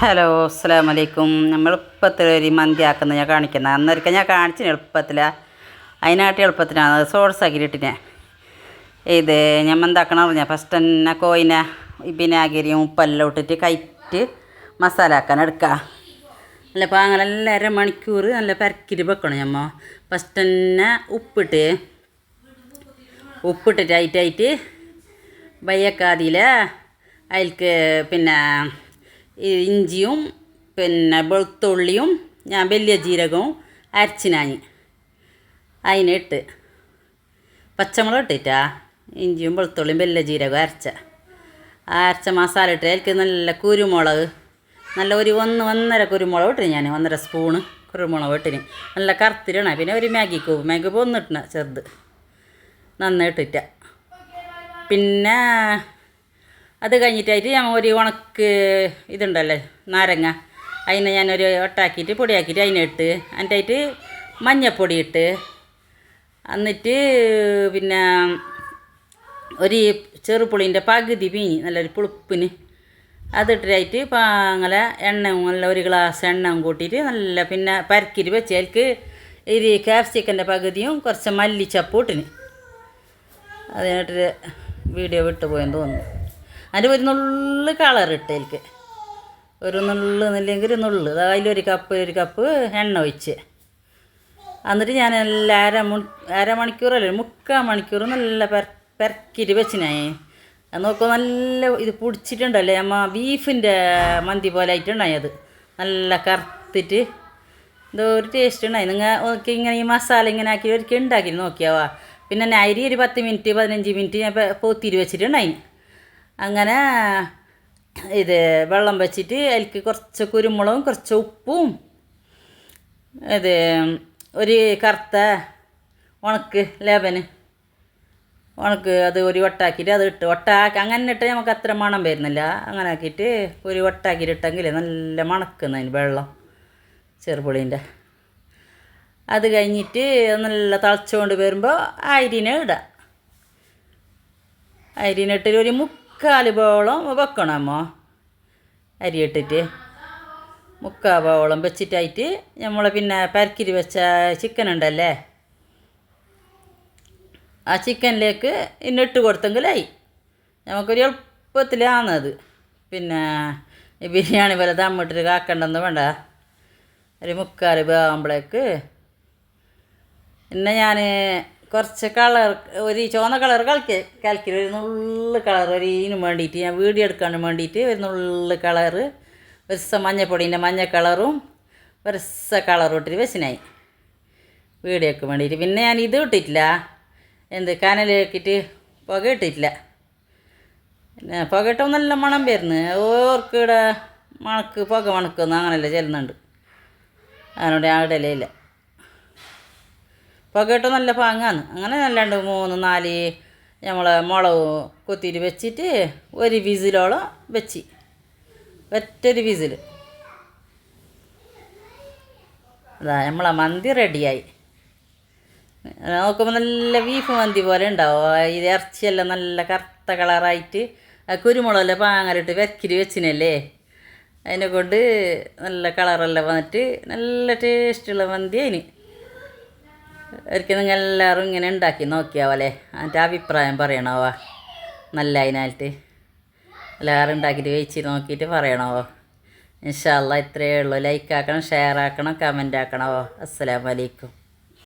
Hello അസ്സാം വലൈക്കും നമ്മൾ എളുപ്പത്തിൽ ഒരു മന്തി ആക്കുന്ന ഞാൻ കാണിക്കുന്നത് അന്നൊരിക്കൽ ഞാൻ കാണിച്ചിന് എളുപ്പത്തിലാണ്. അതിനാട്ടി എളുപ്പത്തിനാണ് സോഴ്സ് ആക്കിയിട്ടിനെ ഇത് ഞാൻ? എന്താക്കണം പറഞ്ഞാൽ ഫസ്റ്റ് തന്നെ കോയിനെ വിനാഗിരിയും ഉപ്പെല്ലാം ഇട്ടിട്ട് കയറ്റ് മസാല ആക്കാൻ എടുക്കുക അല്ല അപ്പോൾ അങ്ങനെ നല്ല അരമണിക്കൂർ നല്ല പരക്കിട്ട് വെക്കണം ഞമ്മ? ഫസ്റ്റ് തന്നെ ഉപ്പിട്ട് ഉപ്പിട്ടിട്ട് ആയിട്ടായിട്ട് വയ്യക്കാതിയിൽ അതിൽക്ക് പിന്നെ ഇഞ്ചിയും പിന്നെ വെളുത്തുള്ളിയും ഞാൻ വലിയ ജീരകവും അരച്ചിനാഞ്ഞ്. അതിനിട്ട് പച്ചമുളക് ഇട്ടിട്ടാ ഇഞ്ചിയും വെളുത്തുള്ളിയും വലിയ ജീരകവും അരച്ച. അരച്ച മസാല ഇട്ട് അതിലേക്ക് നല്ല കുരുമുളക് നല്ല ഒരു ഒന്ന് ഒന്നര കുരുമുളക് ഇട്ടിന് ഞാൻ ഒന്നര സ്പൂണ് കുരുമുളക് ഇട്ടിന്. നല്ല കറുത്തിരണ പിന്നെ ഒരു മാഗി കൂപ്പ് മാഗി കൂപ്പ് ഒന്നിട്ടിന ചെറുത്. നന്നായിട്ടിട്ട. പിന്നെ അത് കഴിഞ്ഞിട്ടായിട്ട് ഞാൻ ഒരു ഉണക്ക് ഇതുണ്ടല്ലേ നാരങ്ങ. അതിനെ ഞാനൊരു ഒട്ടാക്കിയിട്ട് പൊടിയാക്കിയിട്ട് അതിനിട്ട് അതിന്റെ മഞ്ഞപ്പൊടി ഇട്ട് എന്നിട്ട് പിന്നെ ഒരു ചെറുപുളിന്റെ പകുതി പീഞ്ഞ് നല്ലൊരു പുളിപ്പിന്. അതിട്ടിട്ടായിട്ട് പാങ്ങല എണ്ണ നല്ല ഒരു ഗ്ലാസ് എണ്ണ കൂട്ടിയിട്ട് നല്ല പിന്നെ പരക്കിരി വെച്ച് അതിൽക്ക് ഈ ക്യാപ്സിക്കന്റെ പകുതിയും കുറച്ച് മല്ലിച്ചപ്പൂട്ടിന് അതിനായിട്ട് വീഡിയോ വിട്ടു പോയെന്ന് തോന്നുന്നു. അതിന്റെ ഒരു നുള്ളു കളർ എനിക്ക് ഒരു നുള്ളു എന്നില്ലെങ്കിൽ ഒരു നുള്ളു. അതിലൊരു കപ്പ് ഒരു കപ്പ് എണ്ണ ഒഴിച്ച്. എന്നിട്ട് ഞാൻ എല്ലാ അര മണി അരമണിക്കൂറല്ലേ മുക്കാൽ മണിക്കൂർ നല്ല പെര പെരക്കിയിട്ട് വെച്ചിനായി നോക്കുമ്പോൾ നല്ല ഇത് പൊടിച്ചിട്ടുണ്ടല്ലേ അമ്മ ബീഫിന്റെ മന്തി പോലെ ആയിട്ടുണ്ടായി അത്. നല്ല കറുത്തിട്ട് എന്തോ ഒരു ടേസ്റ്റ് ഉണ്ടായി. നിങ്ങൾ നോക്കി ഇങ്ങനെ ഈ മസാല ഇങ്ങനെ ആക്കി ഒരിക്കൽ ഉണ്ടാക്കി നോക്കിയാവാ. പിന്നെ അരി ഒരു പത്ത് മിനിറ്റ് പതിനഞ്ച് മിനിറ്റ് ഞാൻ പോത്തിരി വെച്ചിട്ടുണ്ടായി അങ്ങനെ ഇത് വെള്ളം വെച്ചിട്ട് അതിലേക്ക് കുറച്ച് കുരുമുളകും കുറച്ച് ഉപ്പും ഇത് ഒരു കറുത്ത ഉണക്ക് ലേബന്. ഉണക്ക് അത് ഒരു വട്ടാക്കിയിട്ട് അത് ഇട്ട് വട്ടാക്കി അങ്ങനെ ഇട്ട് നമുക്ക് അത്ര മണം വരുന്നില്ല. അങ്ങനെ ആക്കിയിട്ട് ഒരു വട്ടാക്കിയിട്ട് ഇട്ടെങ്കിൽ നല്ല മണക്കുന്നതിന് വെള്ളം ചെറുപുളീന്റെ. അത് കഴിഞ്ഞിട്ട് നല്ല തിളച്ചുകൊണ്ട് വരുമ്പോൾ അരിനെ ഇടാം. അരിനിട്ടൊരു ഒരു മുക്കാൽ ബോളം വെക്കണമോ? അരിയിട്ടിട്ട്. ബോളം വെച്ചിട്ടായിട്ട് നമ്മൾ പിന്നെ പരക്കിരി വെച്ച ചിക്കൻ ഉണ്ടല്ലേ? ആ ചിക്കനിലേക്ക് ഇന്നിട്ട് കൊടുത്തെങ്കിലായി. നമുക്കൊരു എളുപ്പത്തിലാണത് പിന്നെ ബിരിയാണി പോലെ തമ്മിട്ടിട്ട് കാക്കണ്ടെന്ന് വേണ്ട. ഒരു മുക്കാൽ വേകുമ്പോഴേക്ക് പിന്നെ ഞാൻ കുറച്ച് കളർ ഒരു ചുവന്ന കളർ കളിക്ക കലക്കി ഒരു നുള്ള കളർ ഒരു ഇതിന് വേണ്ടിയിട്ട് ഞാൻ വീഡിയോ എടുക്കാൻ വേണ്ടിയിട്ട് ഒരു നുള്ള കളർ ദിവസം മഞ്ഞപ്പൊടീന്റെ മഞ്ഞ കളറും വരസ കളറും ഇട്ടിട്ട് വെച്ചിനായി. വീഡിയോക്ക് വേണ്ടിയിട്ട്. പിന്നെ ഞാൻ ഇത് ഇട്ടിട്ടില്ല. എന്ത് കനലേക്കിട്ട് പുക ഇട്ടിട്ടില്ല. പിന്നെ പുക ഇട്ടോ നല്ല മണം വരുന്നു. ഓർക്കിവിടെ മണക്ക് പുക മണക്കൊന്നും അങ്ങനെയല്ല ചെല്ലുന്നുണ്ട്. അതിനോട് ഞാൻ ഇടലേ ഇല്ല. പുകയിട്ട് നല്ല പാങ്ങാന്ന്. അങ്ങനെ നല്ലാണ്ട് മൂന്ന് നാല് നമ്മളെ മുളക് കൊത്തിയിട്ട് വെച്ചിട്ട് ഒരു വിസിലോളം വെച്ച്. ഒറ്റൊരു വിസിൽ അതാ നമ്മളെ മന്തി റെഡിയായി. നോക്കുമ്പോൾ നല്ല ബീഫ് മന്തി പോലെ ഉണ്ടാവും. ഇത് ഇറച്ചിയെല്ലാം നല്ല കറുത്ത കളറായിട്ട് കുരുമുളകെല്ലാം പാങ്ങലിട്ട് വെക്കിരി വെച്ചിനല്ലേ? അതിനെ കൊണ്ട് നല്ല കളറെല്ലാം വന്നിട്ട് നല്ല ടേസ്റ്റുള്ള മന്തി അതിന് ഒരിക്കൽ നിങ്ങൾ എല്ലാവരും ഇങ്ങനെ ഉണ്ടാക്കി നോക്കിയാവല്ലേ? അതിന്റെ അഭിപ്രായം പറയണോവാ? നല്ല അതിനായിട്ട് എല്ലാവരും ഉണ്ടാക്കിയിട്ട് വെച്ച് നോക്കിയിട്ട് പറയണവോ? ഇൻഷാല്ല ഇത്രയേ ഉള്ളൂ. ലൈക്ക് ആക്കണം ഷെയർ ആക്കണം കമന്റ് ആക്കണമോ അസ്സലാമലൈക്കും